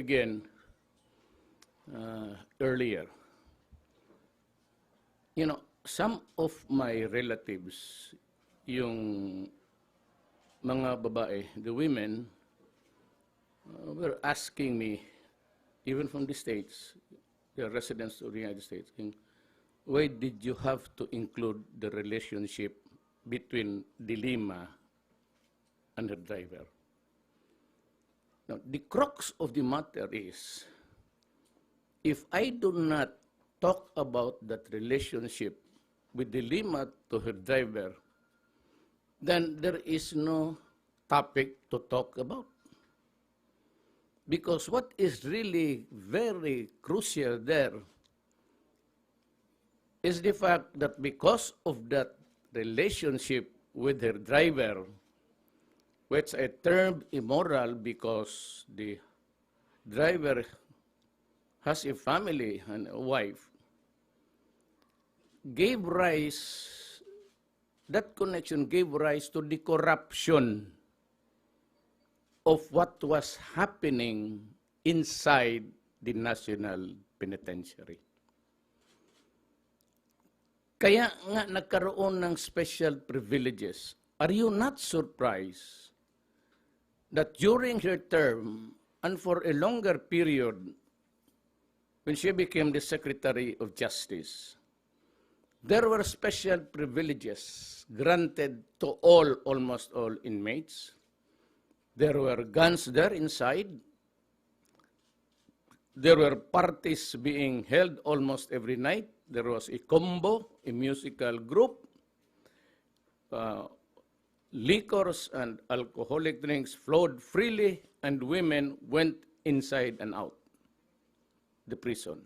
again uh, earlier. You know, some of my relatives, yung mga babae, the women, uh, were asking me, even from the States, the residents of the United States, why did you have to include the relationship between Dilima and her driver? Now, the crux of the matter is, if I do not talk about that relationship with Dilima to her driver, then there is no topic to talk about. Because what is really very crucial there is the fact that because of that relationship with her driver, which I termed immoral because the driver has a family and a wife, gave rise, that connection gave rise to the corruption of what was happening inside the National Penitentiary. Kaya nga nagkaroon ng special privileges. Are you not surprised that during her term and for a longer period, when she became the Secretary of Justice, there were special privileges granted to all, almost all inmates. There were guns there inside. There were parties being held almost every night. There was a combo, a musical group. Uh, liquors and alcoholic drinks flowed freely, and women went inside and out the prison.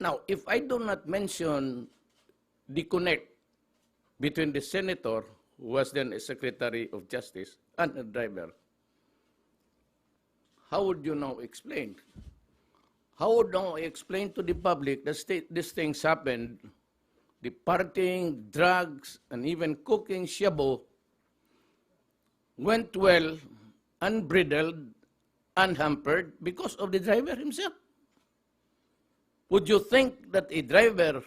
Now, if I do not mention the connect between the senator, who was then a Secretary of Justice, and a driver, how would you now explain? How would now explain to the public that these things happened, the partying, drugs, and even cooking shabu went well, unbridled, unhampered because of the driver himself? Would you think that a driver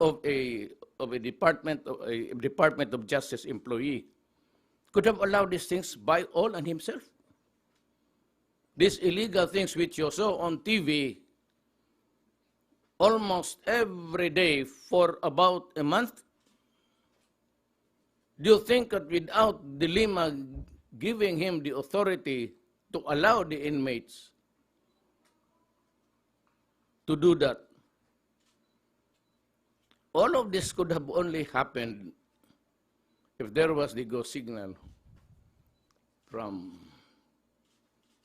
of a of a department of a Department of Justice employee could have allowed these things by all and himself? These illegal things which you saw on TV almost every day for about a month. Do you think that without the giving him the authority to allow the inmates to do that. All of this could have only happened if there was the go signal from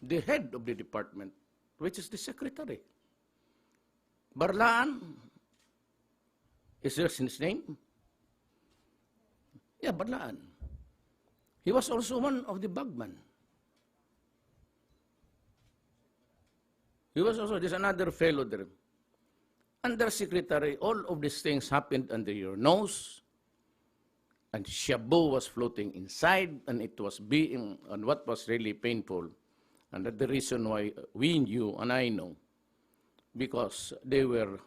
the head of the department, which is the secretary. Barlaan, is there his name? Yeah, Barlaan. He was also one of the bagman. He was also, there's another fellow there. Undersecretary, all of these things happened under your nose. And Shabu was floating inside, and it was being, and what was really painful. And that's the reason why we knew, and I know, because they were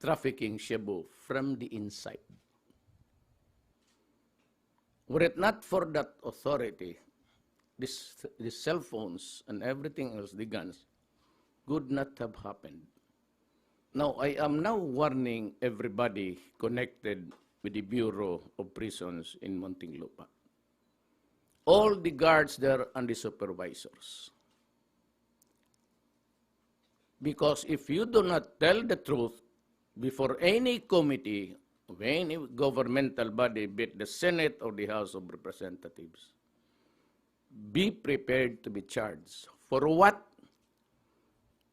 trafficking Shabu from the inside. Were it not for that authority, this, the cell phones and everything else, the guns, could not have happened. Now, I am now warning everybody connected with the Bureau of Prisons in Muntinlupa. All the guards there and the supervisors. Because if you do not tell the truth before any committee of any governmental body, be it the Senate or the House of Representatives, be prepared to be charged. For what?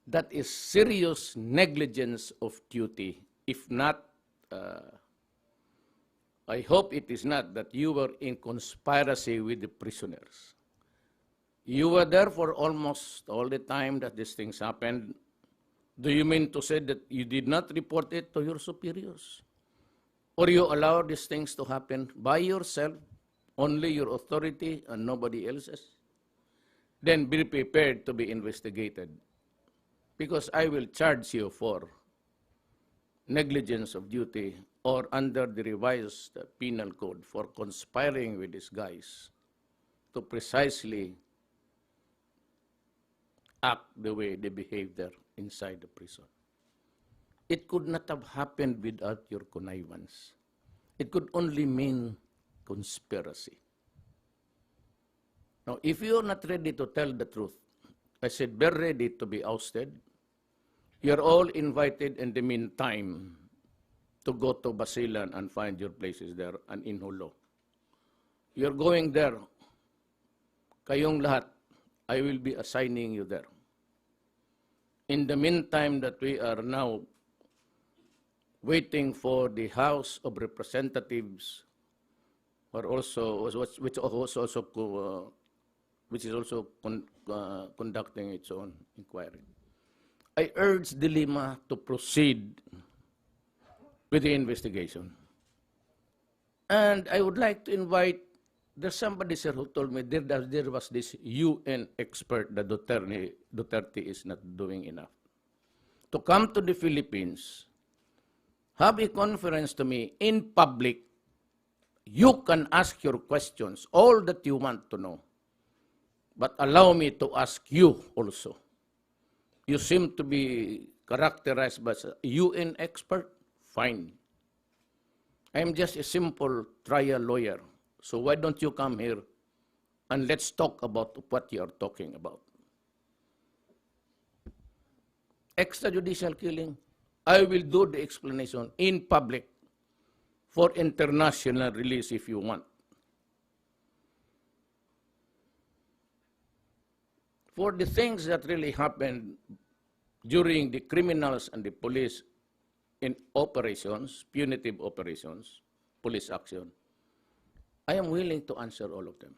That is serious negligence of duty. If not, uh, I hope it is not that you were in conspiracy with the prisoners. You were there for almost all the time that these things happened. Do you mean to say that you did not report it to your superiors? Or you allowed these things to happen by yourself, only your authority and nobody else's? then be prepared to be investigated. Because I will charge you for negligence of duty or under the revised penal code for conspiring with these guys to precisely act the way they behave there inside the prison. It could not have happened without your connivance. It could only mean conspiracy. Now, if you are not ready to tell the truth, I said, be ready to be ousted. You're all invited in the meantime to go to Basilan and find your places there and in Hulo. You're going there. Kayong lahat, I will be assigning you there. In the meantime that we are now waiting for the House of Representatives, or also which- also co- uh, which is also con- uh, conducting its own inquiry. I urge the Lima to proceed with the investigation. And I would like to invite, there's somebody, sir, who told me there, there was this UN expert that Duterte, Duterte is not doing enough. To come to the Philippines, have a conference to me in public. You can ask your questions, all that you want to know. But allow me to ask you also. You seem to be characterized as a UN expert. Fine. I'm just a simple trial lawyer. So why don't you come here and let's talk about what you are talking about? Extrajudicial killing, I will do the explanation in public for international release if you want. for the things that really happened during the criminals and the police in operations, punitive operations, police action, I am willing to answer all of them.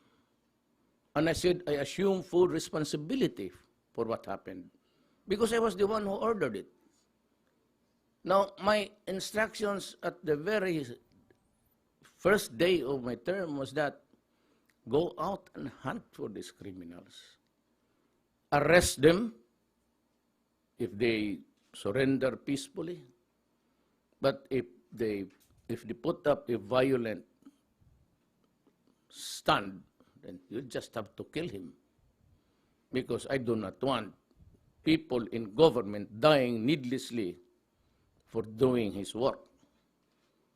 And I said, I assume full responsibility for what happened because I was the one who ordered it. Now, my instructions at the very first day of my term was that go out and hunt for these criminals arrest them if they surrender peacefully. But if they if they put up a violent stand, then you just have to kill him. Because I do not want people in government dying needlessly for doing his work.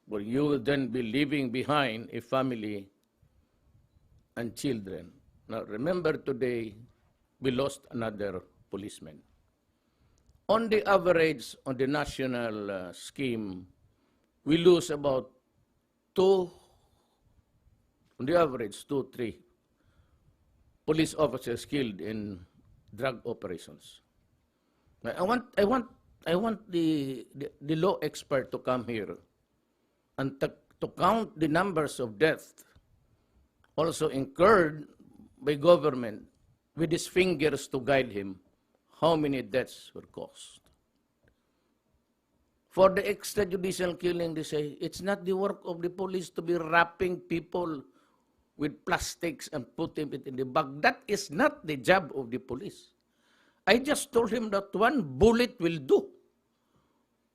Well, you will then be leaving behind a family and children. Now, remember today, we lost another policeman. On the average, on the national uh, scheme, we lose about two, on the average, two, three police officers killed in drug operations. I want, I want, I want the, the, the law expert to come here and to, to count the numbers of deaths also incurred by government with his fingers to guide him how many deaths were caused. For the extrajudicial killing, they say, it's not the work of the police to be wrapping people with plastics and putting it in the bag. That is not the job of the police. I just told him that one bullet will do.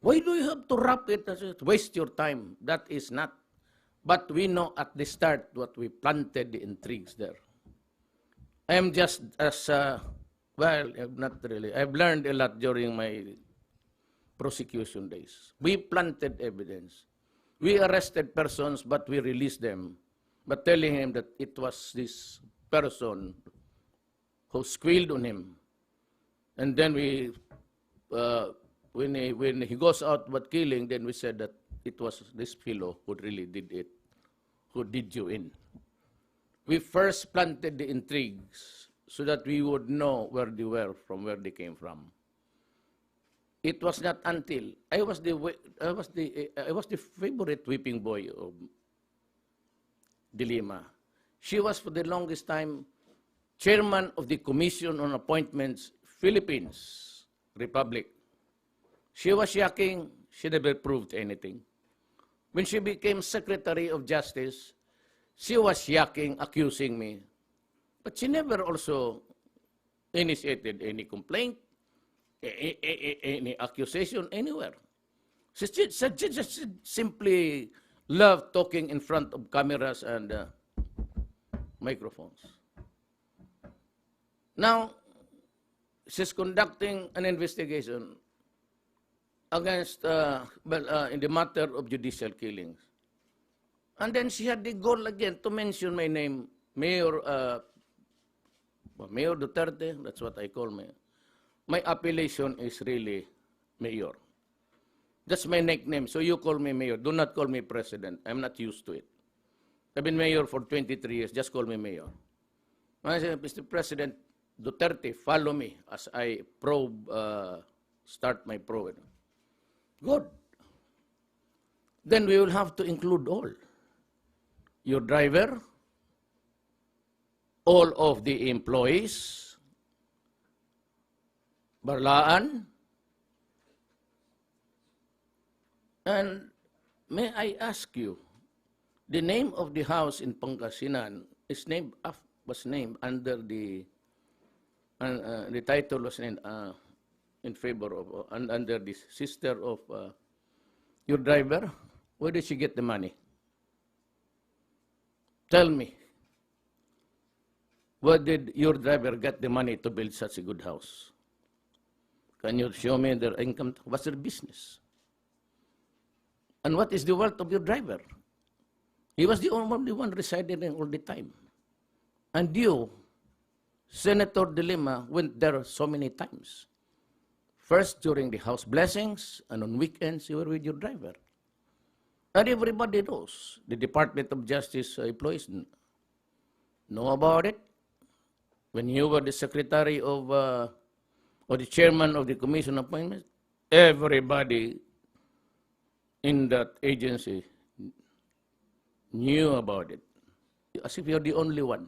Why do you have to wrap it? Waste your time. That is not. But we know at the start what we planted the intrigues there. I am just as, uh, well, not really. I've learned a lot during my prosecution days. We planted evidence. We arrested persons, but we released them, but telling him that it was this person who squealed on him. And then we, uh, when, he, when he goes out but killing, then we said that it was this fellow who really did it, who did you in we first planted the intrigues so that we would know where they were from where they came from. It was not until I was the I was the I was the favorite whipping boy of Dilima. She was for the longest time chairman of the Commission on Appointments Philippines Republic. She was yakking, she never proved anything. When she became Secretary of Justice, she was yakking, accusing me. But she never also initiated any complaint, any accusation anywhere. She she ju- just simply loved talking in front of cameras and uh, microphones. Now, she's conducting an investigation against, uh, well, uh, in the matter of judicial killings. And then she had the goal again to mention my name, Mayor, uh, well, Mayor Duterte, that's what I call me. My appellation is really Mayor. That's my nickname, so you call me Mayor. Do not call me President. I'm not used to it. I've been Mayor for 23 years, just call me Mayor. I said, Mr. President Duterte, follow me as I probe, uh, start my probe. Good. Then we will have to include all. Your driver, all of the employees, Barlaan, and may I ask you, the name of the house in Pangasinan is named was named under the uh, uh, the title was named uh, in favor of uh, un- under the sister of uh, your driver. Where did she get the money? Tell me. Where did your driver get the money to build such a good house? Can you show me their income? What's their business? And what is the wealth of your driver? He was the only one residing all the time. And you, Senator De Lima, went there so many times. First during the house blessings, and on weekends you were with your driver. And everybody knows. The Department of Justice employees know about it. When you were the secretary of, uh, or the chairman of the commission appointments, everybody in that agency knew about it. As if you're the only one.